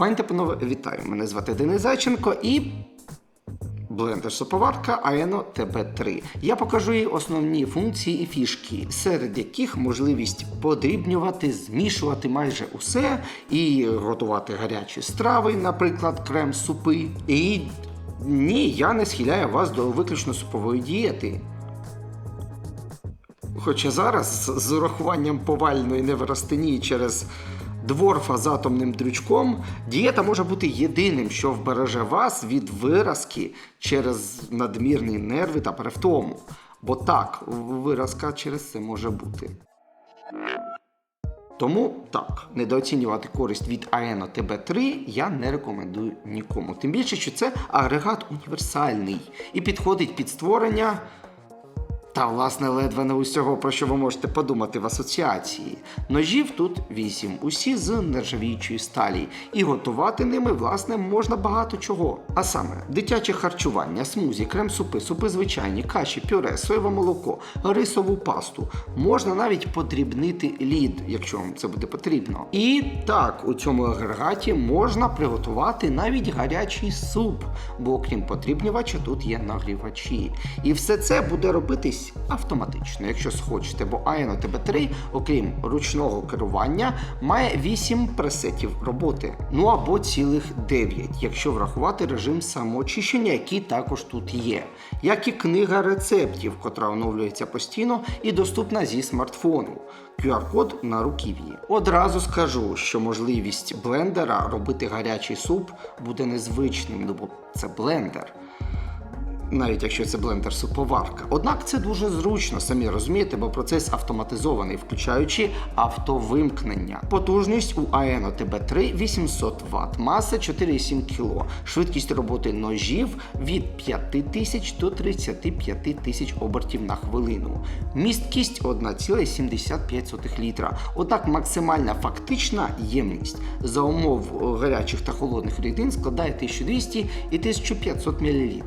Пані та вітаю! Мене звати Денис Зайченко і. Блендер соповарка Aeno TB3. Я покажу їй основні функції і фішки, серед яких можливість подрібнювати, змішувати майже усе і готувати гарячі страви, наприклад, крем супи. І ні, я не схиляю вас до виключно супової дієти. Хоча зараз з урахуванням повальної неврастенії через дворфа з атомним дрючком, дієта може бути єдиним, що вбереже вас від виразки через надмірні нерви та перевтому. Бо так, виразка через це може бути. Тому так, недооцінювати користь від Aeno TB3 я не рекомендую нікому. Тим більше, що це агрегат універсальний і підходить під створення. Та, власне, ледве не усього, про що ви можете подумати в асоціації. Ножів тут вісім, усі з нержавіючої сталі, і готувати ними, власне, можна багато чого. А саме дитяче харчування, смузі, крем-супи, супи звичайні, каші, пюре, соєве молоко, рисову пасту. Можна навіть подрібнити лід, якщо вам це буде потрібно. І так, у цьому агрегаті можна приготувати навіть гарячий суп, бо окрім подрібнювача тут є нагрівачі. І все це буде робитись автоматично, якщо схочете, бо Aeno TB3, окрім ручного керування, має 8 пресетів роботи. Ну або цілих 9, якщо врахувати режим самоочищення, який також тут є, як і книга рецептів, котра оновлюється постійно і доступна зі смартфону. QR-код на руків'ї. Одразу скажу, що можливість блендера робити гарячий суп буде незвичним, ну бо це блендер навіть якщо це блендер суповарка. Однак це дуже зручно, самі розумієте, бо процес автоматизований, включаючи автовимкнення. Потужність у Aeno TB3 800 Вт, маса 4,7 кг, швидкість роботи ножів від 5000 до 35 тисяч обертів на хвилину. Місткість 1,75 літра. Однак максимальна фактична ємність за умов гарячих та холодних рідин складає 1200 і 1500 мл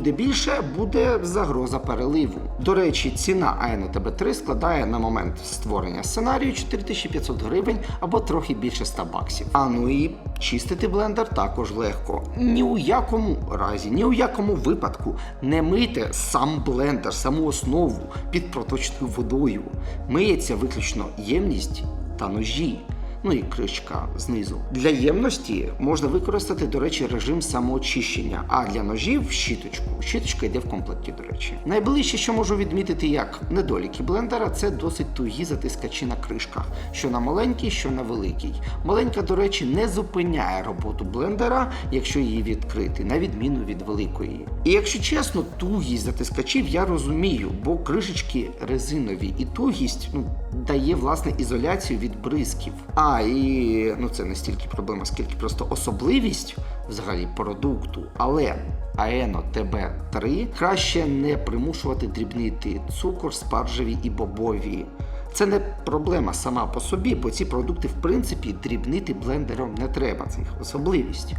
буде більше, буде загроза переливу. До речі, ціна Aeno TB3 складає на момент створення сценарію 4500 гривень або трохи більше 100 баксів. А ну і чистити блендер також легко. Ні у якому разі, ні у якому випадку не мийте сам блендер, саму основу під проточною водою. Миється виключно ємність та ножі ну і кришка знизу. Для ємності можна використати, до речі, режим самоочищення, а для ножів щіточку. Щіточка йде в комплекті, до речі. Найближче, що можу відмітити як недоліки блендера, це досить тугі затискачі на кришках, що на маленькій, що на великій. Маленька, до речі, не зупиняє роботу блендера, якщо її відкрити, на відміну від великої. І якщо чесно, тугість затискачів я розумію, бо кришечки резинові, і тугість ну, дає власне ізоляцію від бризків. А, і ну це не стільки проблема, скільки просто особливість взагалі продукту. Але Aeno TB3 краще не примушувати дрібнити цукор, спаржеві і бобові. Це не проблема сама по собі, бо ці продукти, в принципі, дрібнити блендером не треба. Це їх особливість.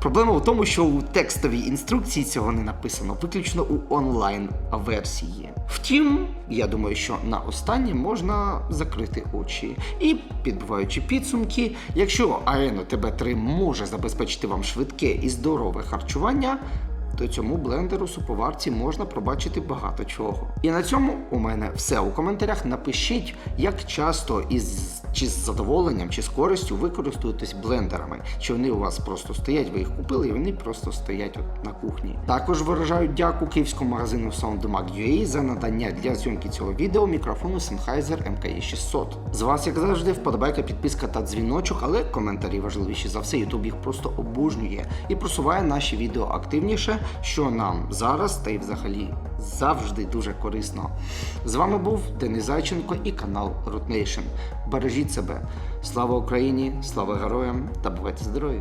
Проблема в тому, що у текстовій інструкції цього не написано, виключно у онлайн-версії. Втім, я думаю, що на останнє можна закрити очі. І, підбиваючи підсумки, якщо Aeno TB3 може забезпечити вам швидке і здорове харчування, то цьому блендеру суповарці можна пробачити багато чого. І на цьому у мене все. У коментарях напишіть, як часто із чи з задоволенням, чи з користю ви користуєтесь блендерами, чи вони у вас просто стоять, ви їх купили, і вони просто стоять от на кухні. Також виражаю дяку київському магазину SoundMag.ua за надання для зйомки цього відео мікрофону Sennheiser MKE 600. З вас, як завжди, вподобайка, підписка та дзвіночок, але коментарі важливіші за все. Ютуб їх просто обожнює і просуває наші відео активніше, що нам зараз та й взагалі завжди дуже корисно. З вами був Денис Зайченко і канал Rootnation. Бережіть себе. Слава Україні, слава героям та бувайте здорові!